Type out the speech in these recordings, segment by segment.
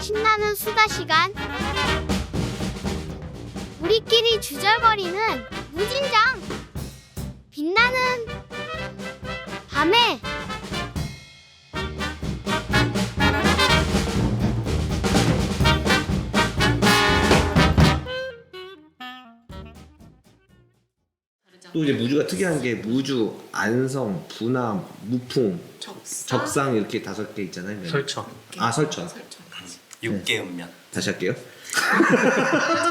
신나는 수다 시간. 우리끼리 주절거리는 무진장. 빛나는 밤에 또 이제 무주가 특이한 게 무주, 안성, 분암, 무풍, 적상, 적상 이렇게 다섯 개 있잖아요. 네. 설정. 아 설천. 설정까지. 육개 음면 다시 할게요.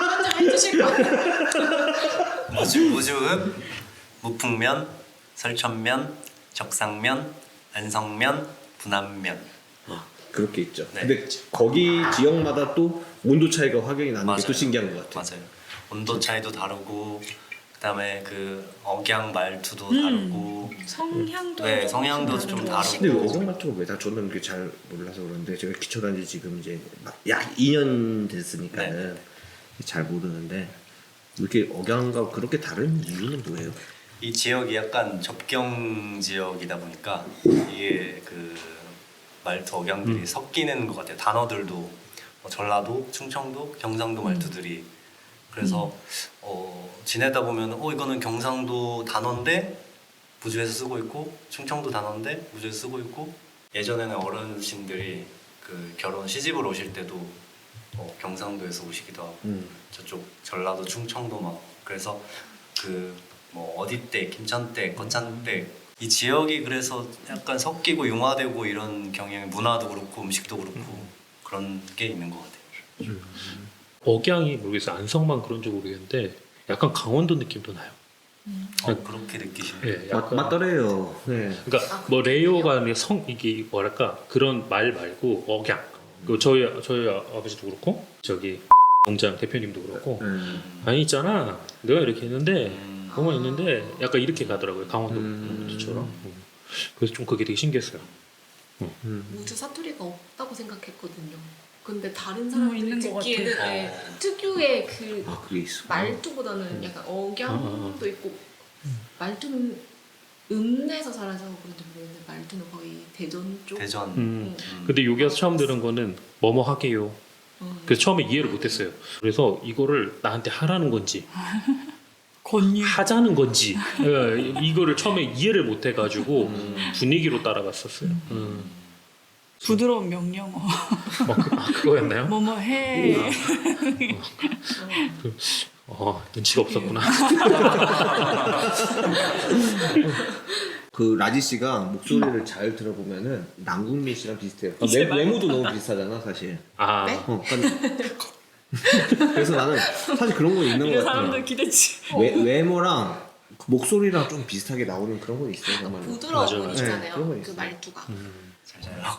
먼저 해주실 거예요. 무주 무주읍 무풍면 설천면 적상면 안성면 분암면 그렇게 있죠. 네. 근데 거기 지역마다 또 온도 차이가 확연히 나는 게또 맞아요. 신기한 것 같아요. 맞아요 온도 차이도 다르고 그다음에 그 억양 말투도 음. 다르고 성향도 네, 성향도 좀 다르고. 다르고. 근데 어성마트가 왜다 저는 그게 잘 몰라서 그런데 제가 기초 단지 지금 이제 막 약 2년 됐으니까는 네. 잘 모르는데 이렇게 억양과 그렇게 다른 이유는 뭐예요? 이 지역이 약간 접경 지역이다 보니까 이게 그 말투 억양들이 음. 섞이는 것 같아요. 단어들도 뭐 전라도, 충청도, 경상도 말투들이 그래서 어, 지내다 보면 어 이거는 경상도 단어인데 무주에서 쓰고 있고 충청도 단어인데 무주에서 쓰고 있고 예전에는 어르신들이 그 결혼 시집을 오실 때도 어, 경상도에서 오시기도 하고 음. 저쪽 전라도 충청도 막 그래서 그 뭐 어디댁 김천댁 거창댁 이 지역이 그래서 약간 섞이고 융화되고 이런 경향 문화도 그렇고 음식도 그렇고 그런 게 있는 것 같아요. 억양이 모르겠어요. 안성만 그런지 모르겠는데 약간 강원도 느낌도 나요. 어, 그렇게 느끼시면 예, 맞, 약간 맞더래요. 네. 그러니까 뭐 레이어가 아니라 성 이게 뭐랄까 그런 말 말고 억양. 그 저희 저희 아버지도 그렇고 저기 농장 대표님도 그렇고 음. 아니 있잖아 내가 이렇게 했는데 음, 뭐가 있는데 약간 이렇게 가더라고요 음. 강원도처럼. 음. 그래서 좀 그게 되게 신기했어요. 음. 무주 사투리가 없다고 생각했거든요. 근데 다른 음, 사람들이 있는 것 듣기에는 같아. 네, 어. 특유의 그 아 그게 있어. 말투보다는 약간 억양도 있고 말투는 읍내에서 살아서 그런지 모르겠는데 말투는 거의 대전 쪽. 대전 음. 음. 음. 근데 여기서 처음 들은 거는 뭐뭐 하게요. 음. 그래서 처음에 이해를 못했어요. 그래서 이거를 나한테 하라는 건지 권유. 하자는 건지 예, 이거를 처음에 이해를 못해가지고 음. 분위기로 따라갔었어요. 음. 부드러운 명령어. 어, 그, 아, 그거였나요? 뭐 뭐 해. 어, 눈치가 없었구나. 그 라지 씨가 목소리를 잘 들어보면은 남궁민 씨랑 비슷해요. 아, 외, 말- 외모도 너무 비슷하잖아 사실. 아, 네? 어, 그러니까 그래서 나는 사실 그런 거 있는 것 이런 같아. 사람들 기대치. 외, 외모랑 그 목소리랑 좀 비슷하게 나오는 그런 건 있어요. 맞아, 맞아. 네, 그런 보이잖아요. 거그 있어요. 말투가. 잘 자요.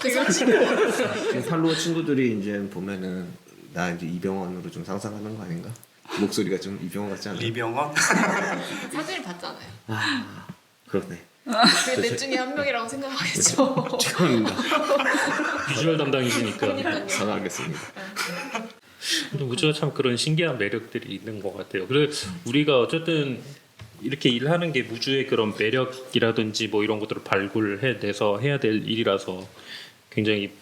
그 지금 팔로워 친구들이 이제 보면은 나 이제 이병헌으로 좀 상상하는 거 아닌가? 목소리가 좀 이병헌 같지 않아? 리병헌 사진을 봤잖아요. 아 그렇네. 그넷 중에 한 명이라고 생각하겠죠. 죄송합니다. 비주얼 담당이시니까. 사과하겠습니다. 근데 우주가 참 그런 신기한 매력들이 있는 것 같아요. 그래서 우리가 어쨌든 이렇게 일하는 게 무주의 그런 매력이라든지 뭐 이런 것들을 발굴해내서 해야 될 일이라서 굉장히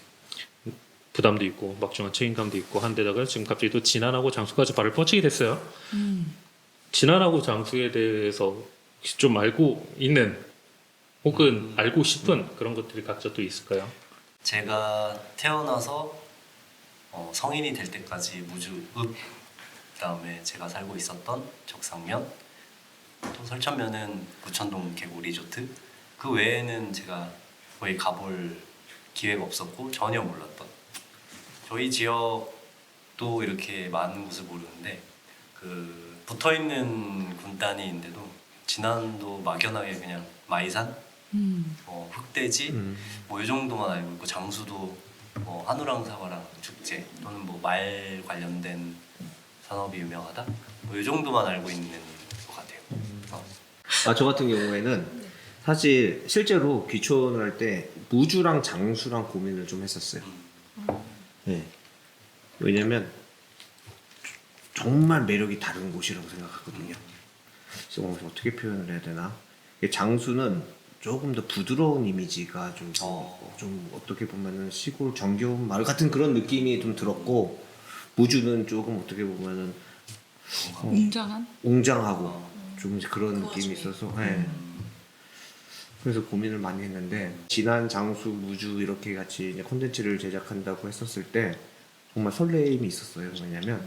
부담도 있고 막중한 책임감도 있고 한데다가 지금 갑자기 또 진안하고 장수까지 발을 뻗치게 됐어요. 진안하고 장수에 대해서 혹시 좀 알고 있는 혹은 알고 싶은 그런 것들이 각자 또 있을까요? 제가 태어나서 어, 성인이 될 때까지 무주읍 그다음에 제가 살고 있었던 적상면 또 설천면은 부천동 계곡 리조트. 그 외에는 제가 거의 가볼 기회가 없었고 전혀 몰랐던. 저희 지역도 이렇게 많은 곳을 모르는데 그 붙어 있는 군 단위인데도 진안도 막연하게 그냥 마이산, 음. 어, 흑돼지? 음. 뭐이 정도만 알고 있고 장수도 뭐 한우랑 사과랑 축제 또는 뭐 말 관련된 산업이 유명하다? 뭐 이 정도만 알고 있는 아 저 같은 경우에는 사실 실제로 귀촌을 할 때 무주랑 장수랑 고민을 좀 했었어요. 네. 왜냐면 정말 매력이 다른 곳이라고 생각하거든요. 그래서 어, 어떻게 표현을 해야 되나? 장수는 조금 더 부드러운 이미지가 좀, 어. 좀 어떻게 보면은 시골 정겨운 마을 같은 그런 느낌이 좀 들었고 무주는 조금 어떻게 보면은 어, 웅장한? 웅장하고 어. 좀 이제 그런 그 느낌이. 있어서 네. 그래서 고민을 많이 했는데 지난 장수 무주 이렇게 같이 이제 콘텐츠를 제작한다고 했었을 때 정말 설레임이 있었어요. 왜냐면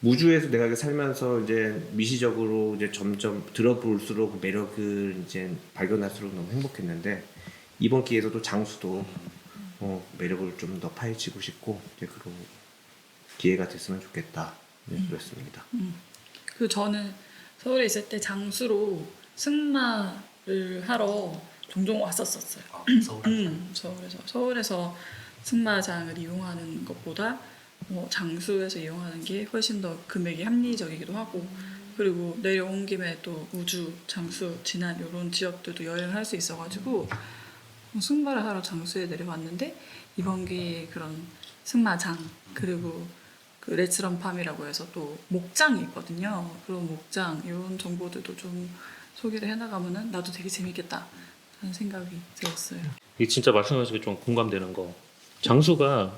무주에서 내가 이렇게 살면서 이제 미시적으로 이제 점점 들어볼수록 그 매력을 이제 발견할수록 너무 행복했는데 이번 기회에서도 장수도 어, 매력을 좀 더 파헤치고 싶고 이제 그런 기회가 됐으면 좋겠다. 네, 그랬습니다. 그 저는 서울에 있을 때 장수로 승마를 하러 종종 왔었었어요. 아, 서울. 음, 서울에서 서울에서 승마장을 이용하는 것보다 뭐 장수에서 이용하는 게 훨씬 더 금액이 합리적이기도 하고 그리고 내려온 김에 또 우주, 장수, 진안 이런 지역들도 여행을 할 수 있어가지고 뭐 승마를 하러 장수에 내려왔는데 이번 기회에 그런 승마장 그리고 그 레츠런팜이라고 해서 또 목장이 있거든요. 그런 목장 이런 정보들도 좀 소개를 해나가면은 나도 되게 재밌겠다 하는 생각이 들었어요. 이게 진짜 말씀하신 게좀 공감되는 거. 장수가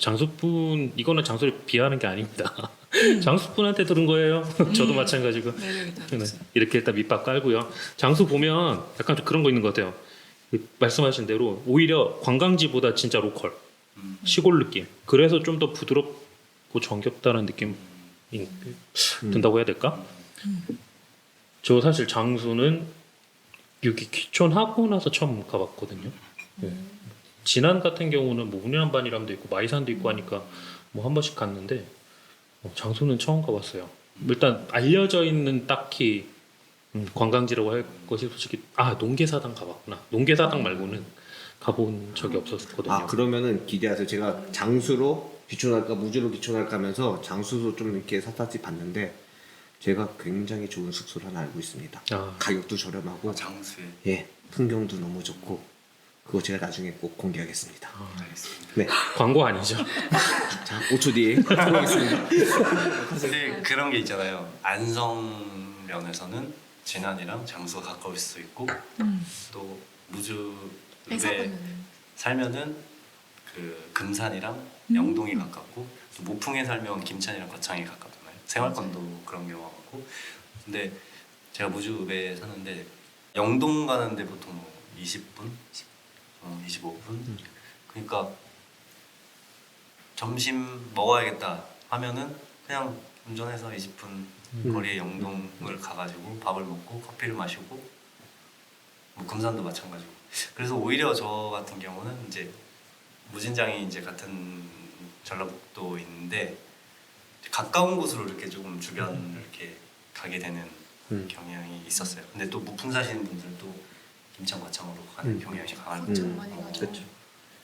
장수분 이거는 장수를 비하하는 게 아닙니다. 장수분한테 들은 거예요. 저도 마찬가지고. 매력이 네, 다르죠. 이렇게 일단 밑밥 깔고요. 장수 보면 약간 좀 그런 거 있는 것 같아요. 그 말씀하신 대로 오히려 관광지보다 진짜 로컬 음. 시골 느낌. 그래서 좀 더 부드럽 고 정겹다는 느낌 이- 든다고 해야 될까? 저 사실 장수는 여기 귀촌하고 나서 처음 가봤거든요. 네. 진안 같은 경우는 뭐 운해안반이람도 있고 마이산도 있고 하니까 뭐 한 번씩 갔는데 어, 장수는 처음 가봤어요. 일단 알려져 있는 딱히 음, 관광지라고 할 것이 솔직히 아 농계사당 가봤구나. 농계사당 말고는 가본 적이 없었거든요. 아 그러면은 기대하세요. 제가 장수로 귀촌할까 무주로 귀촌할까 하면서 장수도 좀 이렇게 사타지 봤는데 제가 굉장히 좋은 숙소를 하나 알고 있습니다. 아. 가격도 저렴하고 장수에 예 풍경도 너무 좋고 그거 제가 나중에 꼭 공개하겠습니다. 알겠습니다. 네, 광고 아니죠? 자 5초 뒤에 들어가겠습니다. 사실 그런 게 있잖아요. 안성면에서는 진안이랑 장수가 가까울 수 있고 음. 또 무주읍에 회사분은 살면은 그 금산이랑 음. 영동이 가깝고 또 모풍에 살면 김천이랑 거창이 가깝잖아요. 생활권도 그런 경우가 많고. 근데 제가 무주읍에 사는데 영동 가는데 보통 뭐 20분, 어, 25분. 그러니까 점심 먹어야겠다 하면은 그냥 운전해서 20분 거리에 영동을 가가지고 밥을 먹고 커피를 마시고 뭐 금산도 마찬가지고. 그래서 오히려 저 같은 경우는 이제 무진장이 이제 같은 전라북도 있는데 가까운 곳으로 이렇게 조금 주변을 이렇게 가게 되는 음. 경향이 있었어요. 근데 또 무풍 사시는 분들도 김천 과창으로 가는 음. 경향이 강할 음. 많이 가죠. 그렇죠.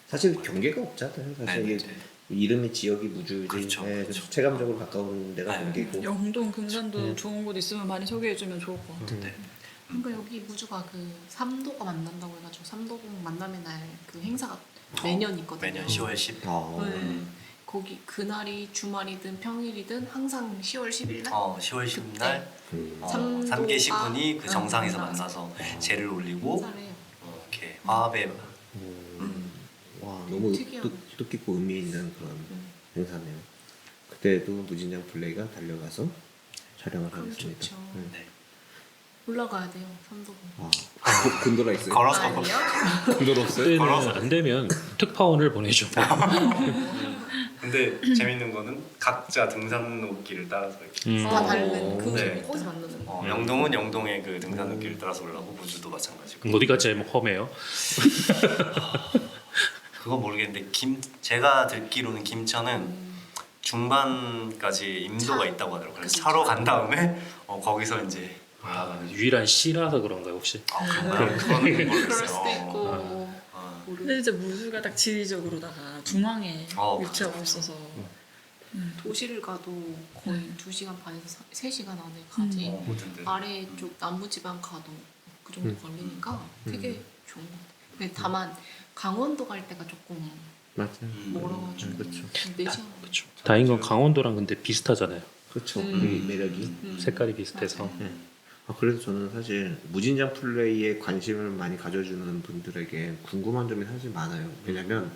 사실 경계가 없잖아요. 사실 네, 이게 이제 이름이 지역이 무주지 그렇죠, 예, 그렇죠. 체감적으로 가까운 데가 네. 경계고 영동, 금산도 네. 좋은 곳 있으면 많이 소개해주면 좋을 것 같아요. 네. 그러니까 여기 무주가 그 삼도가 만난다고 해가지고 삼도공 만남의 날 그 행사가 매년 있거든요. 매년 10월 10일. 아, 네. 거기 그날이 주말이든 평일이든 항상 10월 10일 날 어, 10월 10일 날 음. 어, 삼도가- 삼계 시군이 그 어, 정상에서 만나서. 만나서 제를 올리고 행사를 해요. 어, 이렇게 화합의 음. 와 너무 뜻, 뜻깊고 의미 있는 그런 음. 행사네요. 그때도 무진장 플레이가 달려가서 촬영을 그럼 하겠습니다. 좋죠. 음. 네. 올라가야 돼요 삼도공. 아, 고- 곤돌라 있어요. 걸어서 아니요? 곤돌 없어요? 걸어서. 안 되면 특파원을 보내줘. 근데 재밌는 거는 각자 등산로길을 따라서 이렇게 음. 다 어. 다른 그 네. 거기서 만나는 거. 어, 영동은 영동의 그 등산로길을 따라서 올라가고 무주도 마찬가지고 어디가 제일 험해요? 그거 모르겠는데 김 제가 듣기로는 김천은 음. 중반까지 임도가 차. 있다고 하더라고요. 그래서 그치. 차로 간 다음에 어, 거기서 이제 아, 유일한 C라서 그런가요 혹시? 아, 그런가요? 그거는 그럴 모르겠어요. 수도 있고 어, 근데 모르. 이제 무수가 딱 지리적으로다가 중앙에 어, 위치하고 있어서 도시를 가도 거의 음. 2시간 반에서 3시간 안에 가지. 어, 뭐든지. 아래 쪽 남부지방 가도 그 정도 음. 걸리니까 되게 좋은 것 같아요. 근데 다만 강원도 갈 때가 조금 맞아요. 음. 멀어가지고 그렇죠. 4시간 그렇죠. 다행인 건 강원도랑 근데 비슷하잖아요. 그렇죠. 음. 그 매력이. 음. 색깔이 비슷해서. 맞아요. 음. 아, 그래서 저는 사실 무진장 플레이에 관심을 많이 가져주는 분들에게 궁금한 점이 사실 많아요. 왜냐면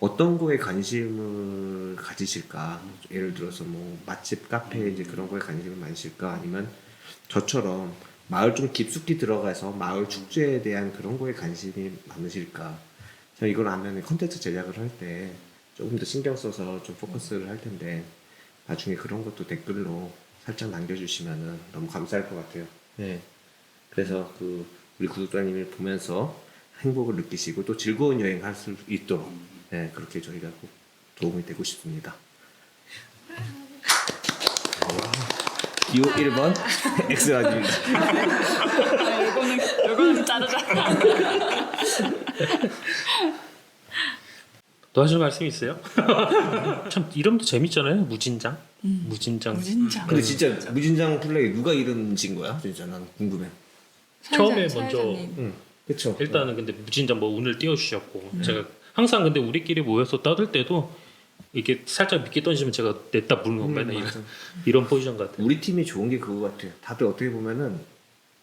어떤 거에 관심을 가지실까? 예를 들어서 뭐 맛집, 카페 이제 그런 거에 관심을 많으실까? 아니면 저처럼 마을 좀 깊숙이 들어가서 마을 축제에 대한 그런 거에 관심이 많으실까? 제가 이걸 하면 컨텐츠 제작을 할 때 조금 더 신경 써서 좀 포커스를 할 텐데 나중에 그런 것도 댓글로 살짝 남겨주시면은 너무 감사할 것 같아요. 네. 그래서 그 우리 구독자님을 보면서 행복을 느끼시고 또 즐거운 여행 할 수 있도록 네, 그렇게 저희가 꼭 도움이 되고 싶습니다. 기호 1번 엑스라입니다. 이거는 이거는 자르자. 또 하실 말씀 있어요? 참 이름도 재밌잖아요. 무진장. 무진장. 무진장. 근데 진짜 무진장 플레이 누가 이름 진 거야? 진짜 난 궁금해. 처음에 먼저. 응. 그쵸. 일단은 근데 무진장 뭐 운을 띄워주셨고 제가 항상 근데 우리끼리 모여서 떠들 때도 이게 살짝 미끼 던지면 제가 냈다 무는 음, 건가요? 이런. 이런 포지션 같아요. 우리 팀이 좋은 게 그거 같아요. 다들 어떻게 보면은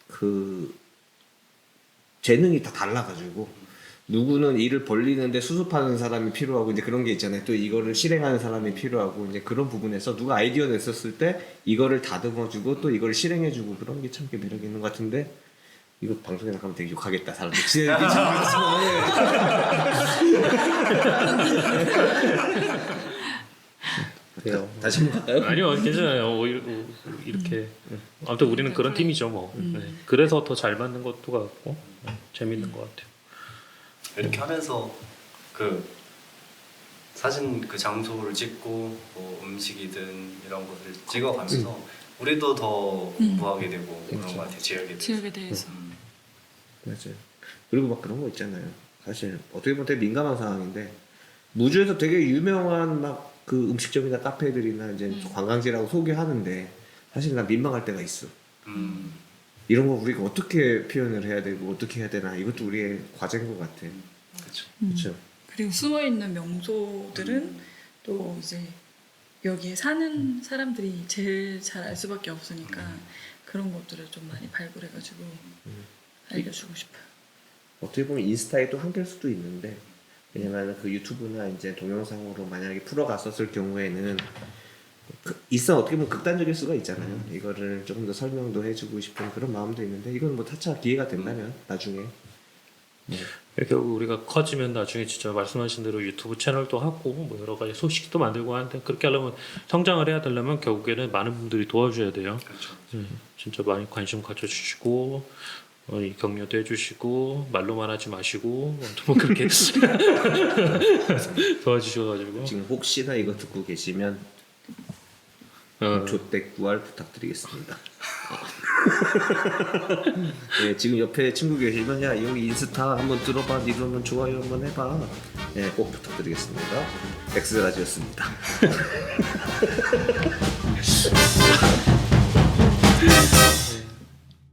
그 재능이 다 달라가지고 누구는 일을 벌리는데 수습하는 사람이 필요하고 이제 그런 게 있잖아요. 또 이거를 실행하는 사람이 필요하고 이제 그런 부분에서 누가 아이디어 냈었을 때 이거를 다듬어주고 또 이걸 실행해주고 그런 게참 매력 있는 것 같은데 이거 방송에 나가면 되게 욕하겠다 사람들. 진짜 그래요. 다시 한번 갈까요? 아니요 괜찮아요. 어, 이- 어, 이렇게 아무튼 우리는 그런 팀이죠 뭐. 네. 그래서 더 잘 맞는 것도 같고 네, 재밌는 것 같아요. 이렇게 하면서 그 사진 그 장소를 찍고 뭐 음식이든 이런 것을 찍어가면서 우리도 더 공부하게 되고 그런 것 같아요 지역에 대해서. 지역에 대해서. 맞아요. 그리고 막 그런 거 있잖아요. 사실 어떻게 보면 되게 민감한 상황인데 무주에서 되게 유명한 막 그 음식점이나 카페들이나 이제 관광지라고 소개하는데 사실 나 민망할 때가 있어. 음, 이런 거 우리가 어떻게 표현을 해야 되고 어떻게 해야 되나 이것도 우리의 과제인 것 같아. 그렇죠. 그렇죠. 그리고 숨어 있는 명소들은 음. 또 이제 여기에 사는 사람들이 제일 잘 알 수밖에 없으니까 음. 그런 것들을 좀 많이 발굴해가지고 알려주고 싶어요. 어떻게 보면 인스타에 또 한계일 수도 있는데 왜냐면 그 유튜브나 이제 동영상으로 만약에 풀어갔었을 경우에는 그 일상 어떻게 보면 극단적일 수가 있잖아요. 이거를 조금 더 설명도 해주고 싶은 그런 마음도 있는데 이건 뭐 타차 기회가 된다면 나중에 이렇게 우리가 커지면 나중에 진짜 말씀하신 대로 유튜브 채널도 하고 뭐 여러 가지 소식도 만들고 하는데 그렇게 하려면 성장을 해야 되려면 결국에는 많은 분들이 도와줘야 돼요. 그렇죠. 음, 진짜 많이 관심 가져주시고 어, 이 격려도 해주시고 말로만 하지 마시고 뭐 그렇게 도와주셔가지고 지금 혹시나 이거 듣고 계시면 어, 조대 구할 부탁드리겠습니다. 네, 지금 옆에 친구 계시면 야 여기 인스타 한번 들어봐, 니도 한번 좋아요 한번 해봐. 네, 꼭 부탁드리겠습니다. 엑스라지였습니다.